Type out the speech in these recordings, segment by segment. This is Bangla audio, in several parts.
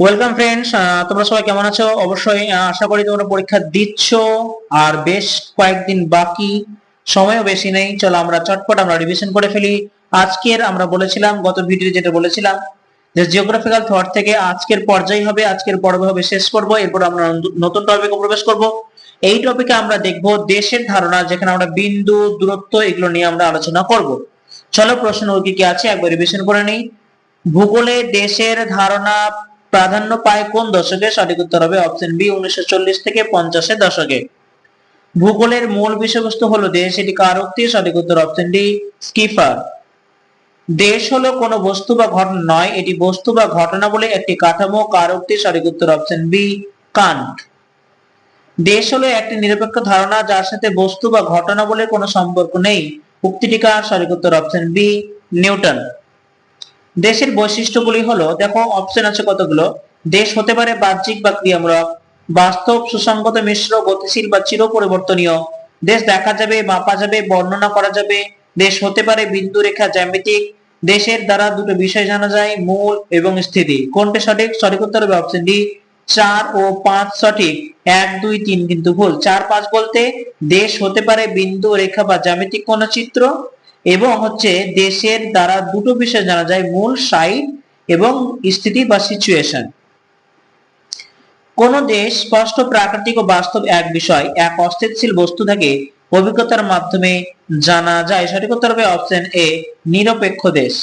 ওয়েলকাম ফ্রেন্ডস তোমরা সবাই কেমন আছো? অবশ্যই আশা করি তোমরা পরীক্ষা দিচ্ছ, আর বেশ কয়েকদিন বাকি, সময়ও বেশি নেই। চলো আমরা চটপট আমরা রিভিশন করে ফেলি। আজকের আমরা বলেছিলাম, গত ভিডিও যেটা বলেছিলাম, যে জিওগ্রাফিক্যাল থট থেকে আজকের পর্যায় হবে, আজকের পর্ব হবে, শেষ করব। এরপর আমরা নতু- নতুন টপিকে প্রবেশ করব। এই টপিকে আমরা দেখব দেশের ধারণা, যেখানে আমরা বিন্দু, দূরত্ব, এগুলো নিয়ে আমরা আলোচনা করব। চলো প্রশ্ন কি কি আছে, একবার রিভিশন করে নিই। ভূগোলে দেশের ধারণা প্রাধান্য পায় কোন দশকে? সঠিক উত্তর হবে অপশন বি উনিশশো চল্লিশ থেকে পঞ্চাশের দশকে। ভূগোলের মূল বিষয়বস্তু হলো দেশ, এটি কার উক্তি? সঠিক উত্তর অপশন ডি স্কিফার। দেশ হলো কোনো বস্তু বা ঘটনা নয়, এটি বস্তু বা ঘটনা বলে একটি কাঠামো। কার উক্তি? সঠিক উত্তর অপশন বি কান্ট। দেশ হলো একটি নিরপেক্ষ ধারণা, যার সাথে বস্তু বা ঘটনা বলে কোনো সম্পর্ক নেই। উক্তিটি কার? সঠিক উত্তর অপশন বি নিউটন। দেশের বৈশিষ্ট্যগুলি হলো, দেখো অপশন আছে কতগুলো? দেশ হতে পারে বাহ্যিক বা ক্রিয়ামূলক, বাস্তব, সুসংগত, মিশ্র, গতিশীল বা চির পরিবর্তনীয় দেশ দেখা যাবে, মাপা যাবে, বর্ণনা করা যাবে। দেশ হতে পারে বিন্দু রেখা জ্যামিতিক। দেশের দ্বারা দুটো বিষয় জানা যায়, মূল এবং স্থিতি। কোনটা সঠিক? সঠিক উত্তর হবে অপশন ডি চার ও পাঁচ সঠিক। এক, দুই, তিন কিন্তু ভুল। চার, পাঁচ বলতে দেশ হতে পারে বিন্দু, রেখা বা জ্যামিতিক কোন চিত্র? এবং হচ্ছে দেশের দ্বারা দুটো বিষয় জানা যায়, মূল সাইড এবং স্থিতি বা সিচুয়েশন কোন দেশ স্পষ্ট প্রাকৃতিক ও বাস্তব এক বিষয়, এক অস্থিতিশীল বস্তু থেকে অভিজ্ঞতার মাধ্যমে জানা যায়। সঠিক উত্তর হবে অপশন এ নিরপেক্ষ দেশ।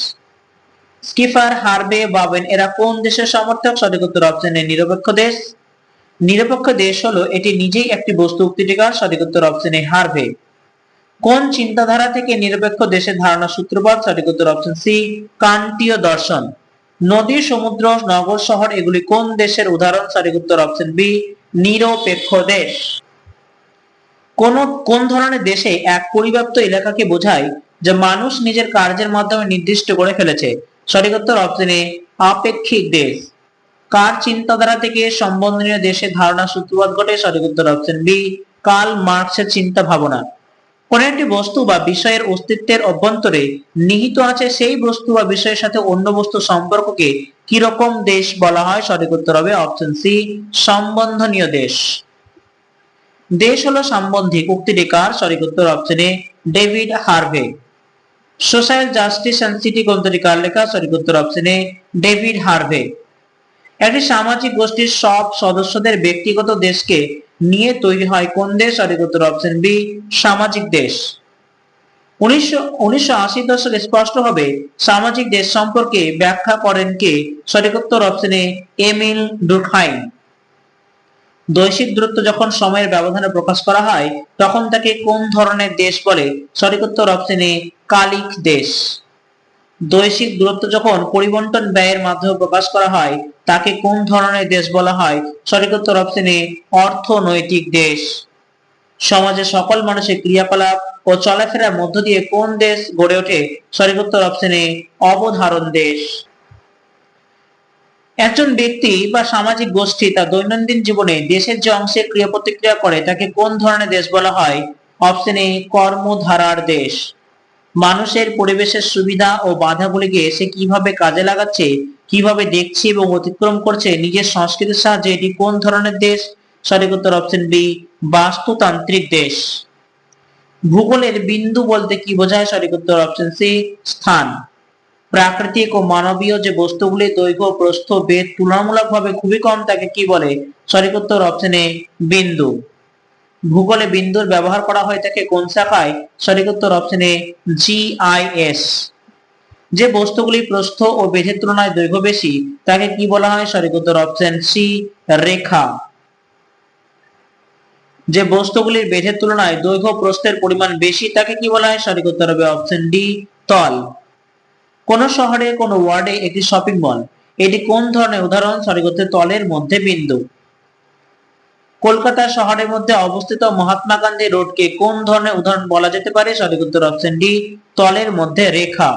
স্কিফার, হারবে, বাবেন, এরা কোন দেশের সমর্থক? সঠিক উত্তর অপশন এ নিরপেক্ষ দেশ। নিরপেক্ষ দেশ হলো, এটি নিজেই একটি বস্তু উক্তিটিকার সঠিক উত্তর অপশন এ হারভে কোন চিন্তাধারা থেকে নিরপেক্ষ দেশের ধারণা সূত্রপাত? সঠিক উত্তর অপশন সি কান্তীয় দর্শন। নদী, সমুদ্র, নগর, শহর, এগুলি কোন দেশের উদাহরণ? সঠিক উত্তর অপশন বি নিরপেক্ষ দেশ। কোন কোন ধরনের দেশে এক পরিব্যাপ্ত এলাকাকে বোঝায় যে মানুষ নিজের কার্যের মাধ্যমে নির্দিষ্ট করে ফেলেছে? সঠিক উত্তর অপশন এ আপেক্ষিক দেশ। কার চিন্তাধারা থেকে সম্বন্ধনীয় দেশের ধারণা সূত্রপাত ঘটে? সঠিক উত্তর অপশন বি কার্ল মার্কসের চিন্তা ভাবনা। কোন একটি বস্তু বা বিষয়ের অস্তিত্বের অভ্যন্তরে নিহিত আছে সেই বস্তু বা বিষয়ের সাথে অন্য বস্তু সম্পর্ককে কীরকম দেশ বলা হয়? সঠিক উত্তর হবে অপশন সি, সম্বন্ধনীয় দেশ। দেশ হলো সাম্বন্ধিক উক্তিটি কার? সঠিক উত্তর option David Harvey. Social justice and city গ্রন্থটি কার লেখা? সঠিক উত্তর অপশন ডেভিড হার্ভে। একটি সামাজিক গোষ্ঠীর সব সদস্যদের ব্যক্তিগত দেশকে নিয়ে তৈরি হয় কোন দেশ সঠিক উত্তর অপশন বি সামাজিক দেশ। উনিশশো আশি দশকে স্পষ্ট হবে, সামাজিক দেশ সম্পর্কে ব্যাখ্যা করেন কে? সঠিক উত্তর অপশন এমিল ডুরখাইম দৈশিক দূরত্ব যখন সময়ের ব্যবধানে প্রকাশ করা হয়, তখন তাকে কোন ধরনের দেশ বলে? সঠিক উত্তর অপশন কালিক দেশ। দৈশিক দূরত্ব যখন পরিবন্টন ব্যয়ের মাধ্যমে প্রকাশ করা হয়, তাকে কোন ধরনের দেশ বলা হয়? সঠিক উত্তর অপশন অর্থনৈতিক দেশ। সমাজে সকল মানুষের ক্রিয়াকলাপ ও চলাফেরার মধ্য দিয়ে কোন দেশ গড়ে ওঠে? সঠিক উত্তর অপশন অবধারণ দেশ। একজন ব্যক্তি বা সামাজিক গোষ্ঠী তার দৈনন্দিন জীবনে দেশের যে অংশে ক্রিয়া প্রতিক্রিয়া করে, তাকে কোন ধরনের দেশ বলা হয়? অপশন কর্মধারার দেশ। মানুষের পরিবেশের সুবিধা ও বাধাগুলিকে সে কীভাবে কাজে লাগাচ্ছে, কীভাবে দেখছে এবং অতিক্রম করছে নিজের সংস্কৃতির সাহায্যে এটি কোন ধরনের দেশ? সঠিক উত্তর অপশন বি বাস্তুতান্ত্রিক দেশ। ভূগোলের বিন্দু বলতে কি বোঝায়? সঠিক উত্তর অপশন সি স্থান। প্রাকৃতিক ও মানবীয় যে বস্তুগুলি দৈর্ঘ্য, প্রস্থ বেদ তুলনামূলকভাবে খুবই কম, তাকে কি বলে? সঠিক উত্তর অপশন বিন্দু। ভূগোলে বিন্দুর ব্যবহার করা হয় থাকে কোন শাখায়? সঠিক উত্তর অপশন এ জিআইএস যে বস্তুগুলি প্রস্থ ও বেধের তুলনায় দৈর্ঘ্য বেশি, তাকে কি বলা হয়? সঠিক উত্তর অপশন সি রেখা। যে বস্তুগুলির বেধের তুলনায় দৈর্ঘ্য প্রস্থের পরিমাণ বেশি, তাকে কি বলা হয়? সঠিক উত্তর হবে অপশন ডি তল। কোন শহরে, কোন ওয়ার্ডে একটি শপিং মল এটি কোন ধরনের উদাহরণ? সঠিক উত্তর, তলের মধ্যে বিন্দু। কলকাতা শহরের মধ্যে অবস্থিত মহাত্মা গান্ধী রোডকে কোন ধরনের উদাহরণ বলা যেতে পারে? সঠিক উত্তর অপশন ডি তলের মধ্যে রেখা।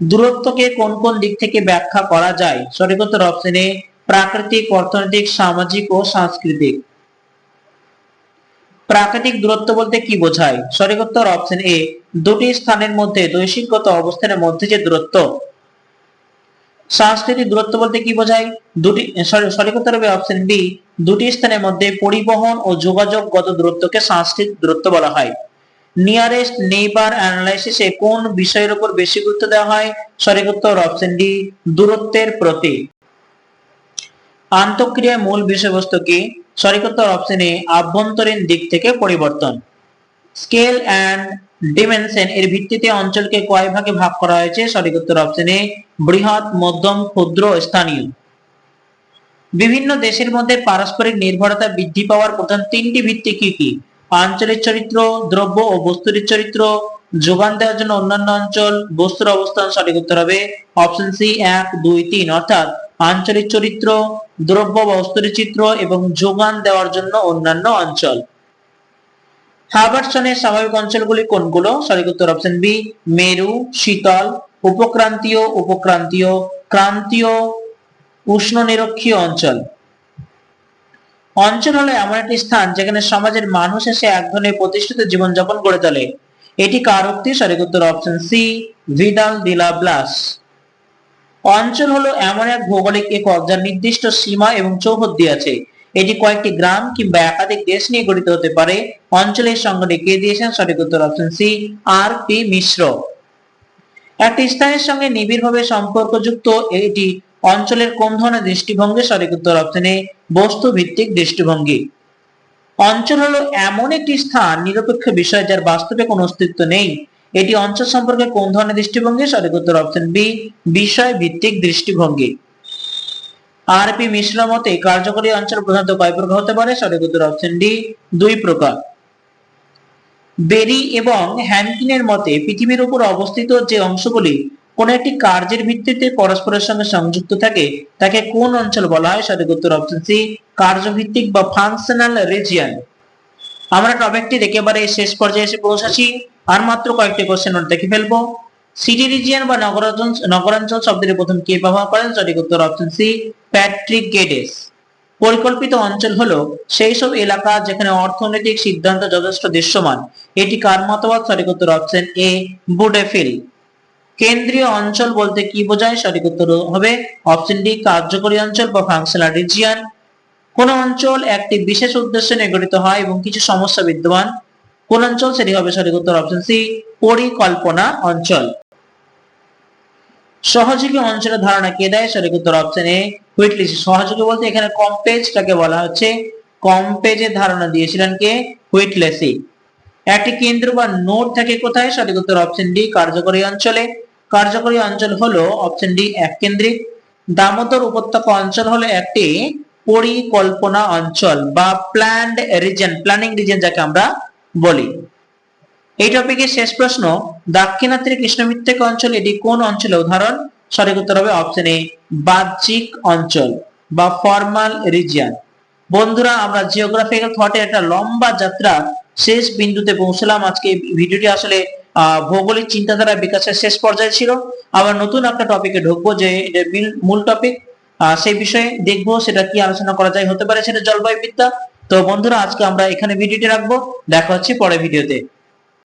দূরত্বকে কোন কোন দিক থেকে ব্যাখ্যা করা যায়? সঠিক উত্তর অপশন এ প্রাকৃতিক, অর্থনৈতিক, সামাজিক ও সাংস্কৃতিক। প্রাকৃতিক দূরত্ব বলতে কি বোঝায়? সঠিক উত্তর অপশন এ দুটি স্থানের মধ্যে দৈশিকগত অবস্থানের মধ্যে যে দূরত্ব। সাংস্কৃতিক দূরত্ব বলতে কি বোঝায়? দুটি সঠিক উত্তর হবে অপশন বি দুটি স্থানের মধ্যে পরিবহন ও যোগাযোগগত দূরত্বকে সাংস্কৃতিক দূরত্ব বলা হয়। নিয়ারেস্ট নেইবার অ্যানালাইসিসে কোন বিষয়ের উপর বেশি গুরুত্ব দেওয়া হয়? সঠিক উত্তর অপশন ডি দূরত্বের প্রতি। আন্তঃক্রিয়ার মূল বিষয়বস্তু কি? সঠিক উত্তর অপশন এ আভ্যন্তরীণ দিক থেকে পরিবর্তন। স্কেল অ্যান্ড ডিমেনশন এর ভিত্তিতে অঞ্চলকে কয় ভাগে ভাগ করা হয়েছে? সঠিক উত্তর অপশন এ বৃহৎ, মধ্যম, ক্ষুদ্র, স্থানীয়। বিভিন্ন দেশের মধ্যে পারস্পরিক নির্ভরতা বৃদ্ধি পাওয়ার প্রধান তিনটি ভিত্তি কি কি? আঞ্চলিক চরিত্র, দ্রব্য ও বস্তুর চরিত্র, যোগান দেওয়ার জন্য অন্যান্য অঞ্চল, বস্তুর অবস্থান সঠিক উত্তর হবে অপশন সি এক, দুই, তিন। অর্থাৎ আঞ্চলিক চরিত্র, দ্রব্য বস্তুর চিত্র এবং যোগান দেওয়ার জন্য অন্যান্য অঞ্চল। হার্বার্টসনের স্বাভাবিক অঞ্চলগুলি কোনগুলো? সঠিক উত্তর অপশন বি মেরু, শীতল, উপক্রান্তীয় উপক্রান্তীয়, ক্রান্তীয় উষ্ণ নিরক্ষীয় অঞ্চল। অঞ্চল হলো এমন একটি স্থান যেখানে সমাজের মানুষ এসে এক ধরনের প্রতিষ্ঠিত জীবনযাপন করে তোলে। এটি কার উক্তি? সঠিক উত্তর option C Vidal de la Blache অঞ্চল হলো এমন এক ভৌগোলিক একক যার নির্দিষ্ট সীমা এবং চৌহদ্দি আছে। এটি কয়েকটি গ্রাম কিংবা একাধিক দেশ নিয়ে গঠিত হতে পারে। অঞ্চলের সংজ্ঞাটি কে দিয়েছেন? সঠিক উত্তর option C R P Mishra. একটি স্থানের সঙ্গে নিবিড়ভাবে সম্পর্কযুক্ত এটি অঞ্চলের কোন ধরনের দৃষ্টিভঙ্গি সঠিক উত্তর অপশনে বস্তু ভিত্তিক দৃষ্টিভঙ্গি। অঞ্চল হলো এমন একটি স্থান, নিরপেক্ষ বিষয় যার বাস্তবে কোনো অস্তিত্ব নেই। এটি অঞ্চল সম্পর্কে কোন ধরনের দৃষ্টিভঙ্গি, সঠিক উত্তর অপশন বি বিষয় ভিত্তিক দৃষ্টিভঙ্গি। আর পি মিশ্র মতে, কার্যকরী অঞ্চল প্রধানত কয় প্রকার হতে পারে? সঠিক উত্তর অপশন ডি দুই প্রকার। বেরি এবং হ্যানকিনের মতে, পৃথিবীর উপর অবস্থিত যে অংশগুলি কোন একটি কার্যের ভিত্তিতে পরস্পরের সঙ্গে সংযুক্ত থাকে, তাকে কোন অঞ্চল বলা হয়? সঠিক উত্তর অপশন সি কার্যভিত্তিক বা ফাংশনাল রিজিয়ন আমরা টপিকটির একেবারে শেষ পর্যায়ে এসে পৌঁছাচ্ছি। আর মাত্র কয়েকটি কোশ্চেন নোট দেখে ফেলব। সিটি রিজিয়ন বা নগরাঞ্চল নগরাঞ্চল শব্দটি প্রথম কে ব্যবহার করেন? সঠিক উত্তর অপশন সি প্যাট্রিক গেডেস পরিকল্পিত অঞ্চল হলো সেই সব এলাকা যেখানে অর্থনৈতিক সিদ্ধান্ত যথেষ্ট দৃশ্যমান। এটি কার মতবাদ? সঠিক উত্তর অপশন এ বুডেফিল কেন্দ্রীয় অঞ্চল বলতে কি বোঝায়? সঠিক উত্তর হবে অপশন ডি কার্যকরী অঞ্চল বা ফাংশনাল রিজিয়ন কোন অঞ্চল একটি বিশেষ উদ্দেশ্যে নিয়ে গঠিত হয় এবং কিছু সমস্যা বিদ্যমান। কোন অঞ্চল? সেটি হবে সঠিক উত্তর অপশন সি পরিকল্পনা অঞ্চল। সহযোগী অঞ্চলের ধারণা কে দেয়? সঠিক উত্তর অপশন এ হুইটলি সহযোগী বলতে এখানে কম্পেজটাকে বলা হচ্ছে। কম্পেজের ধারণা দিয়েছিলেন কে? হুইটলেসি একটি কেন্দ্র বা নোড থাকে কোথায়? সঠিক উত্তর অপশন ডি কার্যকরী অঞ্চলে। কার্যকরী অঞ্চল হলো অপশন ডি এক কেন্দ্রিক দামোদর উপত্যকা অঞ্চল হলো একটি পরিকল্পনা অঞ্চল বা প্ল্যান্ড রিজন প্ল্যানিং রিজন যাকে আমরা বলি। এই টপিকের শেষ প্রশ্ন দাক্ষিণাত্রী কৃষ্ণমৃত্তিকা অঞ্চল এটি কোন অঞ্চলে উদাহরণ? সঠিক উত্তর হবে অপশন এ বাহ্যিক অঞ্চল বা ফর্মাল রিজিয়ন বন্ধুরা, আমরা জিওগ্রাফিক্যাল থটের একটা লম্বা যাত্রা শেষ বিন্দুতে পৌঁছলাম। আজকে ভিডিওটি আসলে ভৌগোলিক চিন্তাধারা বিকাশের শেষ পর্যায়ে ছিল। আবার নতুন একটা টপিকে ঢুকবো যে এটা মূল টপিক সেই বিষয়ে দেখব সেটা কি আলোচনা করা যায়, হতে পারে সেটা জলবায়ু বিদ্যা তো বন্ধুরা, আজকে আমরা এখানে ভিডিওটি রাখব। দেখা হচ্ছে পরে ভিডিওতে।